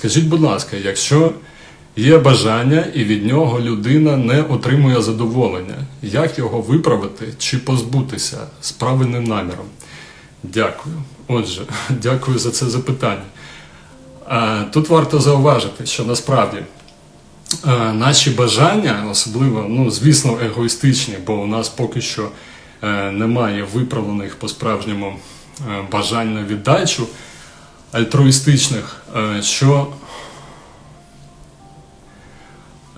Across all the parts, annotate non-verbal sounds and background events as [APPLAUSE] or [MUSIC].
Скажіть, будь ласка, якщо є бажання і від нього людина не отримує задоволення, як його виправити чи позбутися з правильним наміром? Дякую. Отже, [LAUGHS] дякую за це запитання. Тут варто зауважити, що насправді е, наші бажання, особливо, ну, звісно, егоїстичні, бо у нас поки що е, немає виправлених по-справжньому е, бажань на віддачу альтруїстичних, е, що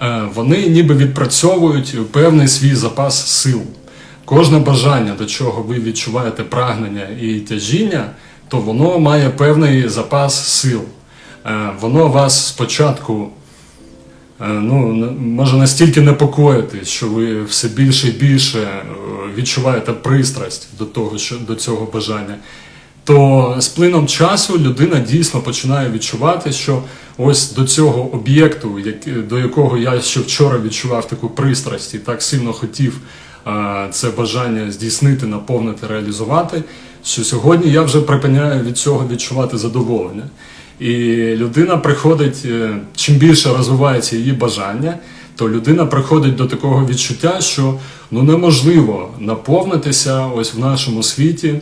е, вони ніби відпрацьовують певний свій запас сил. Кожне бажання, до чого ви відчуваєте прагнення і тяжіння, то воно має певний запас сил. Е, Воно вас спочатку ну, може настільки непокоїти, що ви все більше і більше відчуваєте пристрасть до того, що до цього бажання. То з плином часу людина дійсно починає відчувати, що ось до цього об'єкту, до якого я ще вчора відчував таку пристрасть і так сильно хотів це бажання здійснити, наповнити, реалізувати, що сьогодні я вже припиняю від цього відчувати задоволення. І людина приходить, е, чим більше розвивається її бажання, то людина приходить до такого відчуття, що ну неможливо наповнитися ось в нашому світі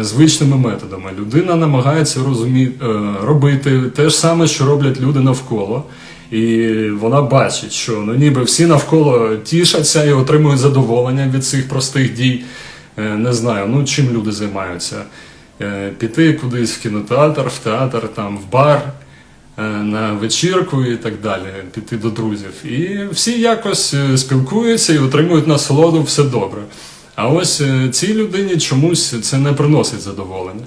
звичними методами. Людина намагається розумі... е, робити те ж саме, що роблять люди навколо. І вона бачить, що ну ніби всі навколо тішаться і отримують задоволення від цих простих дій. Е, Не знаю, ну чим люди займаються. Е, Піти кудись в кінотеатр, в театр, там, в бар, е, на вечірку і так далі, піти до друзів. І всі якось е, спілкуються і отримують насолоду, все добре. А ось е, цій людині чомусь це не приносить задоволення.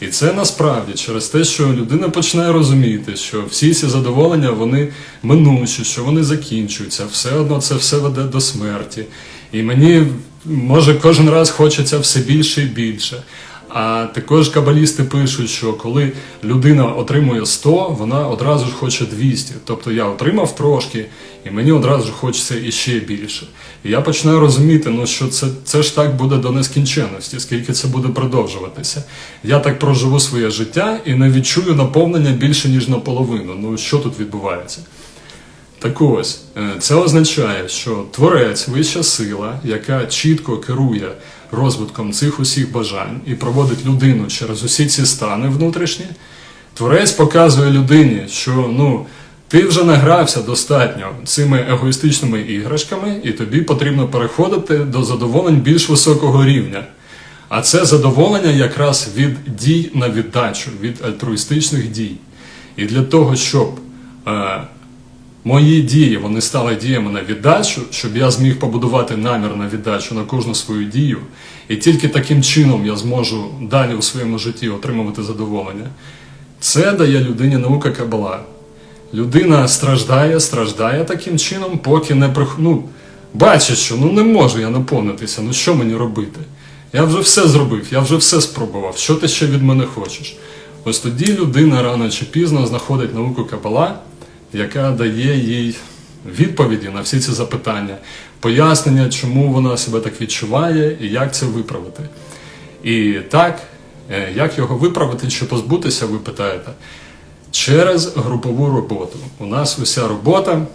І це насправді через те, що людина починає розуміти, що всі ці задоволення вони минучі, що вони закінчуються, все одно це все веде до смерті. І мені може кожен раз хочеться все більше і більше. А також кабалісти пишуть, що коли людина отримує 100, вона одразу ж хоче 200. Тобто я отримав трошки, і мені одразу ж хочеться іще більше. І я починаю розуміти, ну що це, це ж так буде до нескінченності, скільки це буде продовжуватися. Я так проживу своє життя і не відчую наповнення більше, ніж наполовину. Ну що тут відбувається? Так ось, е, це означає, що творець, вища сила, яка чітко керує розвитком цих усіх бажань і проводить людину через усі ці стани внутрішні, творець показує людині, що ну, ти вже награвся достатньо цими егоїстичними іграшками, і тобі потрібно переходити до задоволень більш високого рівня. А це задоволення якраз від дій на віддачу, від альтруїстичних дій. І для того, щоб е, мої дії вони стали діями на віддачу, щоб я зміг побудувати намір на віддачу на кожну свою дію, і тільки таким чином я зможу далі у своєму житті отримувати задоволення. Це дає людині наука Кабала. Людина страждає, страждає таким чином, поки не ну, бачить, що ну не можу я наповнитися, ну що мені робити? Я вже все зробив, я вже все спробував. Що ти ще від мене хочеш? Ось тоді людина рано чи пізно знаходить науку Кабала, яка дає їй відповіді на всі ці запитання, пояснення, чому вона себе так відчуває і як це виправити. І так, е, як його виправити чи позбутися, ви питаєте, через групову роботу. У нас уся робота,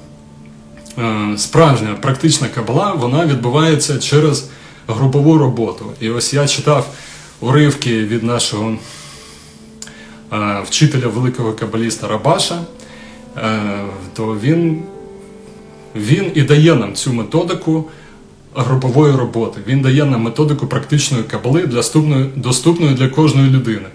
е, справжня практична кабала, вона відбувається через групову роботу. І ось я читав уривки від нашого е, вчителя великого кабаліста Рабаша, то він, він і дає нам цю методику групової роботи. Він дає нам методику практичної кабали доступної для кожної людини.